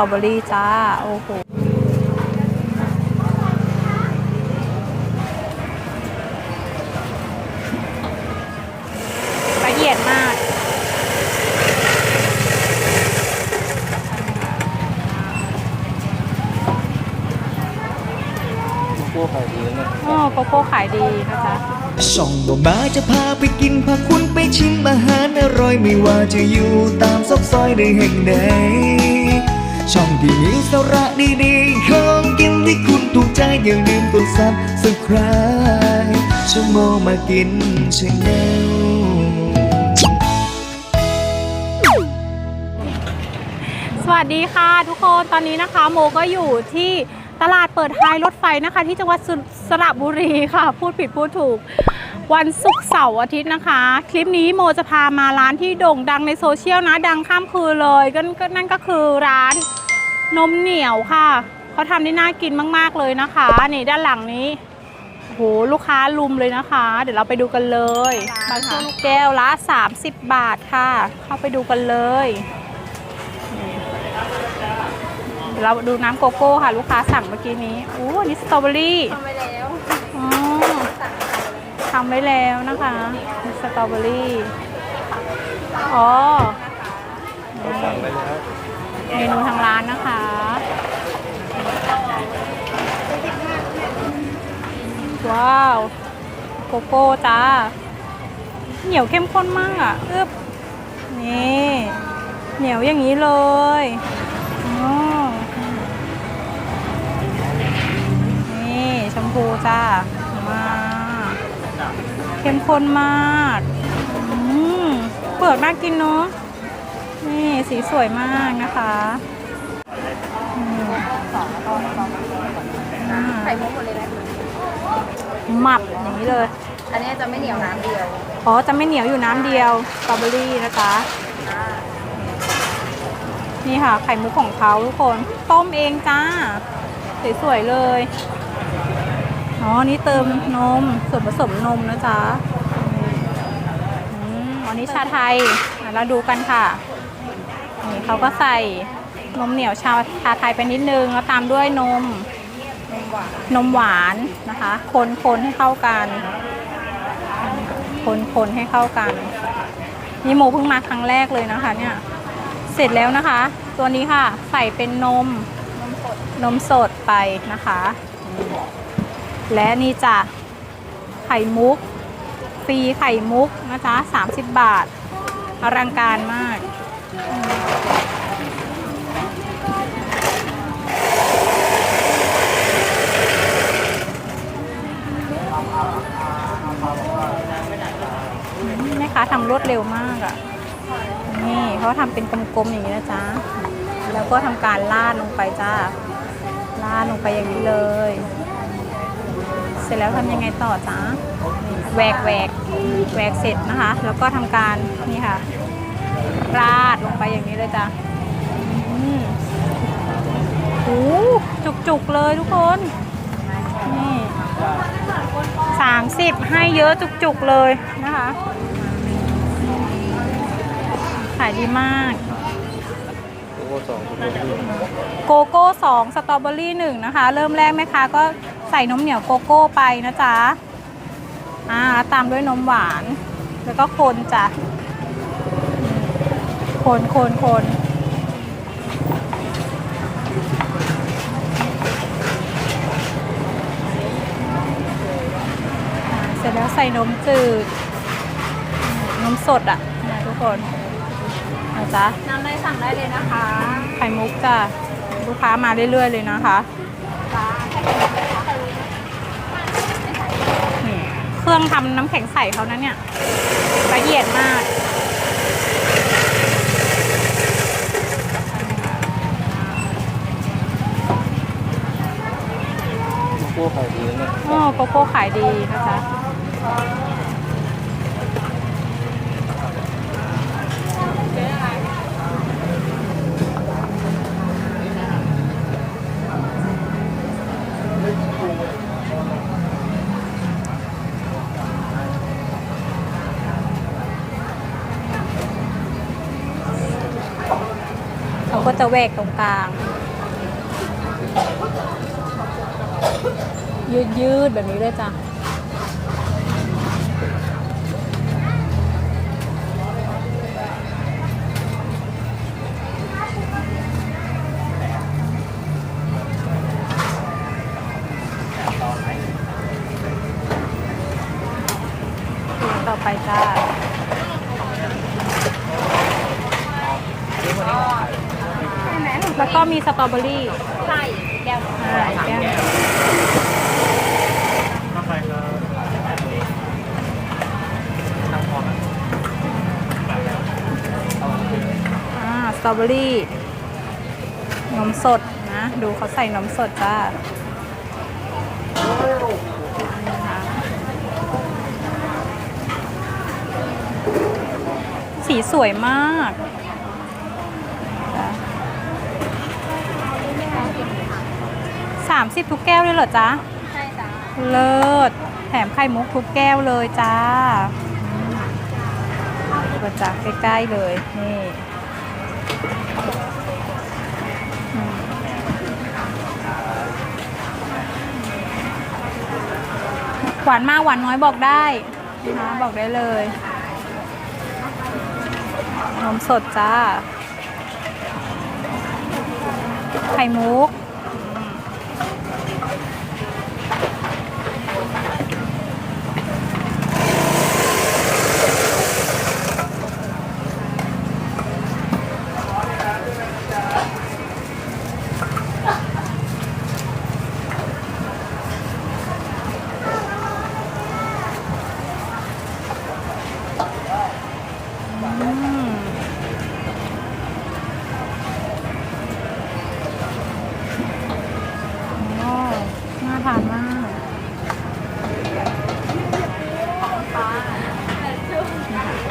ตรอเบอรี่จ้า โอ้โหละเอียดมาก พวกขายดีนะอ๋อโกโก้ขายดีนะจ๊ะช่องบ่มาจะพาไปกินพาคุณไปชิมอาหารอร่อยไม่ว่าจะอยู่ตามซอกซอยในแห่งใด ช่องที่มีสาระดีๆของกินที่คุณถูกใจอย่าลืมกดซับสไคร b e ชั่วโมงมากินชาแนลสวัสดีค่ะ ทุกคนตอนนี้นะคะ โมก็อยู่ที่ตลาดเปิดท้ายรถไฟนะคะ ที่จังหวัดสสระบุรีค่ะ พูดผิดพูดถูก วันศุกร์เสาร์อาทิตย์นะคะ คลิปนี้โมจะพามาร้านที่โด่งดังในโซเชียลนะ ดังข้ามคืนเลยกก็นั่นก็คือร้าน นมเหนียวค่ะ เขาทำได้น่ากินมาก ๆ เลยนะคะ นี่ด้านหลังนี้โหลูกค้าลุมเลยนะคะ เดี๋ยวเราไปดูกันเลยบางช่วงลูกแก้วละ 30 บาทค่ะ เข้าไปดูกันเลยเดี๋ยวเราดูน้ำโกโก้ค่ะ ลูกค้าสั่งเมื่อกี้นี้โอ้อันนี้สตรอเบอรี่ทำไปแล้วอ๋อทำไว้แล้วนะคะ สตรอเบอรี่ อ๋อ มนูทางร้านนะคะ ว้าว โกโก้จ้า เหนียวเข้มข้นมากอะอึบนี่ เหนียวอย่างนี้เลยอ๋อนี่ชมพูจ้า มา เข้มข้นมากอืมเปลือกน่ากินเนาะ นี่สีสวยมากนะคะอืมอ่าไข่มุกหมดเลยนะหมับอย่างนี้เลย อันนี้จะไม่เหนียวน้ำเดียว อ๋อ จะไม่เหนียวอยู่น้ำเดียวสตรอเบอรี่นะจ๊ะนี่ค่ะ ไข่มุกของเขาทุกคน ต้มเองจ้า สวยๆเลย อ๋อ นี่เติมนม ส่วนผสมนมนะจ๊ะอืมอันนี้ชาไทยอะเราดูกันค่ะนี่ เขาก็ใส่นมเหนียวชาชาไทยไปนิดนึง แล้วตามด้วยนมนมหวานนะคะ คนคนให้เข้ากัน คนคนให้เข้ากัน นี่โมเพิ่งมาครั้งแรกเลยนะคะ เนี่ย เสร็จแล้วนะคะ ตัวนี้ค่ะใส่เป็นนมนมสดไปนะคะ และนี่จ้ะไข่มุกฟรีไข่มุกนะจ๊ะ30 บาทอลังการมาก ค้าทำรวดเร็วมากอะ่ะนี่เขาทำเป็นกลมๆอย่างนี้นะจ๊ะแล้วก็ทำการลาดลงไปจ้าลาดลงไปอย่างนี้เลย เสร็จแล้วทำยังไงต่อจ๊ะแหวกแหวกแหวกเสร็จนะคะ แล้วก็ทำการนี่ค่ะราดลงไปอย่างนี้เลยจ้ะโอ้จุกๆเลยทุกคน นี่สามสิบให้เยอะจุกๆเลยนะคะ ขายดีมากพวกสองคุณพี่โกโก้สองสตรอเบอรี่หนึ่งนะคะ เริ่มแรกแม่ค้าก็ใส่นมเหนียวโกโก้ไปนะจ๊ะอ่าแล้วตามด้วยนมหวาน แล้วก็คนจ้ะคนคนคนอ่าเสร็จแล้วใส่นมจืด นมสดอะนะทุกคนนะ จ๊ะน้ำได้สั่งได้เลยนะคะไข่มุกจ้ะลูกค้ามาเรื่อยๆเลยนะคะนี่เครื่องทำน้ำแข็งใสเขานะเนี่ยละเอียดมากพวกขายดีนะโอ้โกโก้ขายดีนะคะ จะแหวกตรงกลาง ยืดยืดๆแบบนี้เลยจ้ะ ตรอเบอรี่ใช่แก้วอ่าแก้วอ่าสตรอเบอรี่นมสดนะ ดูเขาใส่นมสดจ้าสีสวยมาก 30 ทุกแก้วเลยเหรอจ๊ะใช่จ้ะเลิศแถมไข่มุกทุกแก้วเลยจ้าประจักษ์ใกล้ๆเลยนี่หวานมากหวานน้อยบอกได้นะบอกได้เลยนมสดจ้า ไข่มุก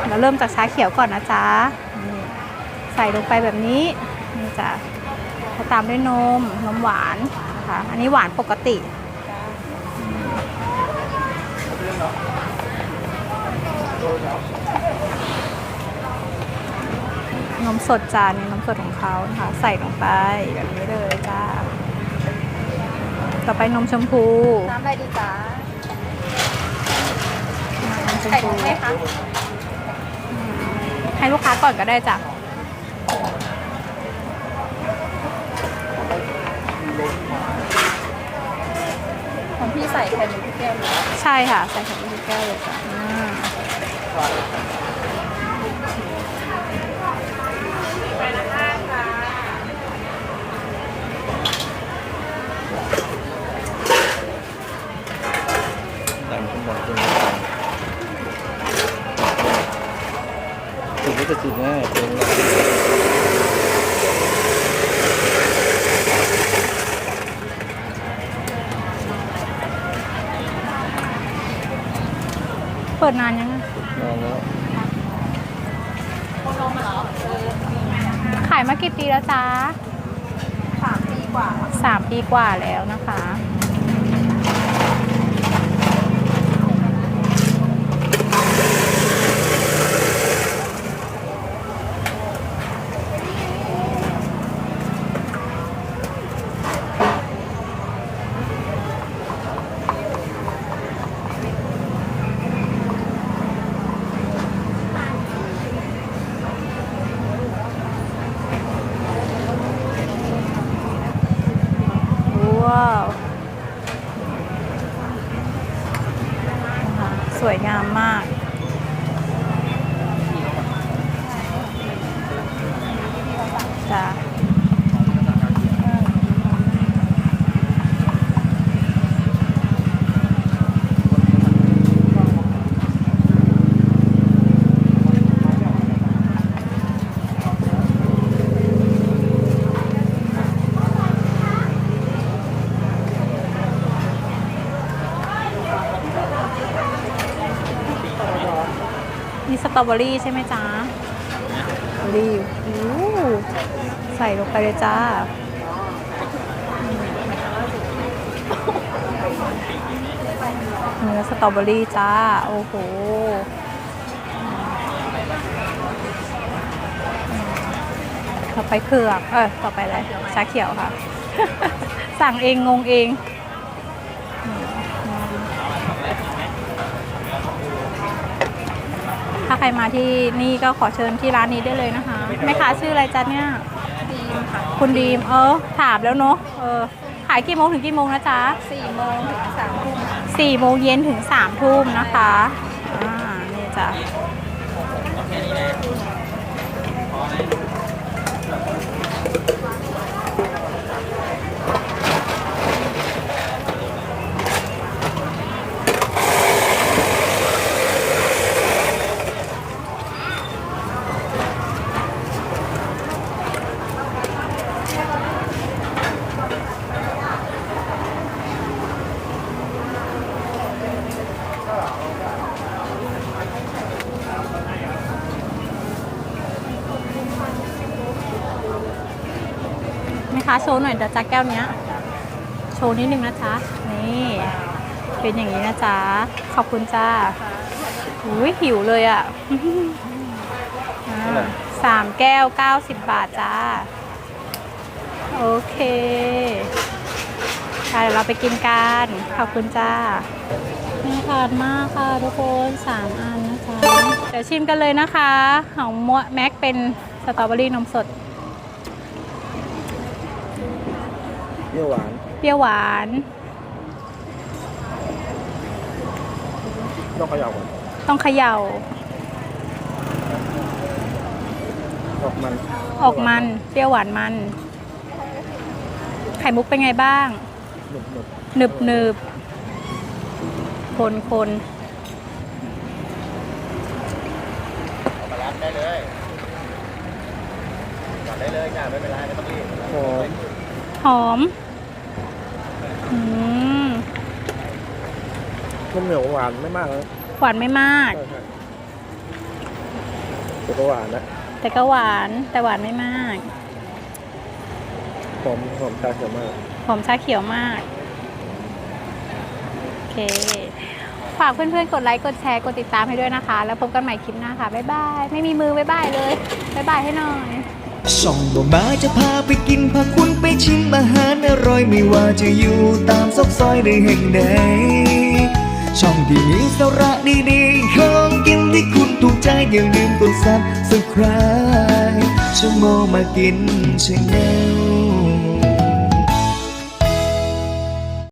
เราเริ่มจากชาเขียวก่อนนะจ๊ะนี่ใส่ลงไปแบบนี้นี่จ้ะแล้วตามด้วยนมนมหวานนะคะอันนี้หวานปกตินมสดจานนมสดของเขานะคะใส่ลงไปแบบนี้เลยจ้าต่อไปนมชมพู น้ำอะไรดีจ้านมชมไข่พูมุกไหมคะ ให้ลูกค้าก่อนก็ได้จ้ะของพี่ใส่ไข่มุกทุกแก้วเลยใช่ค่ะ ใส่ไข่มุกทุกแก้วเลยจ้ะอ่า ดันขึ้นบนขึ้นบนถึงก็จะจุดง่ายเป็น เปิดนานยังอะนานแล้วขายมากี่ปีแล้วจ๊ะสามปีกว่าสามปีกว่าแล้วนะคะ ว้าวนะคะสวยงามมาก จ้ะ มีสตรอเบอรี่ใช่ไหมจ๊ะสตรอเบอรี่โอ้ใส่ลงไปเลยจ้าเนื้อสตรอเบอรี่จ้า โอ้โหแถต่อไปเผือกเออต่อไปอะไรชาเขียวค่ะ สั่งเองงงเองอืมถ้า ใครมาที่นี่ก็ขอเชิญที่ร้านนี้ได้เลยนะคะแม่ค้าชื่ออะไรจ๊ะเนี่ยดีมค่ะคุณดีมเออถามแล้วเนาะเออขายกี่โมงถึงกี่โมงนะจ๊ะสี่โมงถึงสามทุ่มสี่โมงเย็นถึงสามทุ่มนะคะอ่านี่จ้ะาโชว์หน่อยเดี๋ยวจ้าแก้วเนี้ย โชว์นิดนึงนะจ๊ะนี่เป็นอย่างนี้นะจ๊ะขอบคุณจ้าอุ้ยหิวเลยอะอ่าสามแก้ว90บาทจ้า โอเคค่ะเดี๋ยวเราไปกินกันขอบคุณจ้าน่าทานมากค่ะทุกคนสามอันนะจ๊ะเดี๋ยวชิมกันเลยนะคะของมวแม็กเป็นสตรอเบอรี่นมสด เป รี้ยวหวาน เปรี้ยวหวาน ต้องเขย่าก่อนต้องเขย่า ออกมันออกมัน เปรี้ยวหวานมัน ไข่มุกเป็นไงบ้าง หนุบหนุบหนึบหนึบคนคนมารับได้เลยจัดได้เลยจ้าไม่เป็นไรไม่ต้องรีบ หอม หอม อืม นุ่มเหนียวหวานไม่มากนะหวานไม่มาก ใช่ใช่แต่ก็หวานนะแต่ก็หวานแต่หวานไม่มากหอมหอมชาเขียวมาก หอมชาเขียวมากโอเคฝากเพื่อนๆกดไลค์กดแชร์กดติดตามให้ด้วยนะคะ แล้วพบกันใหม่คลิปหน้าค่ะบ๊ายบายไม่มีมือบ๊ายบายเลยบ๊ายบายให้หน่อยช่องบ่มาจะพาไปกินพาคุณไปชิมอาหารอร่อยไม่ว่าจะอยู่ตามซอกซอยในแห่งใด ช่องที่มีสาระดีๆของกินที่คุณถูกใจอย่าลืมกดซับสไคร b e ช่องโมมากินชาแนล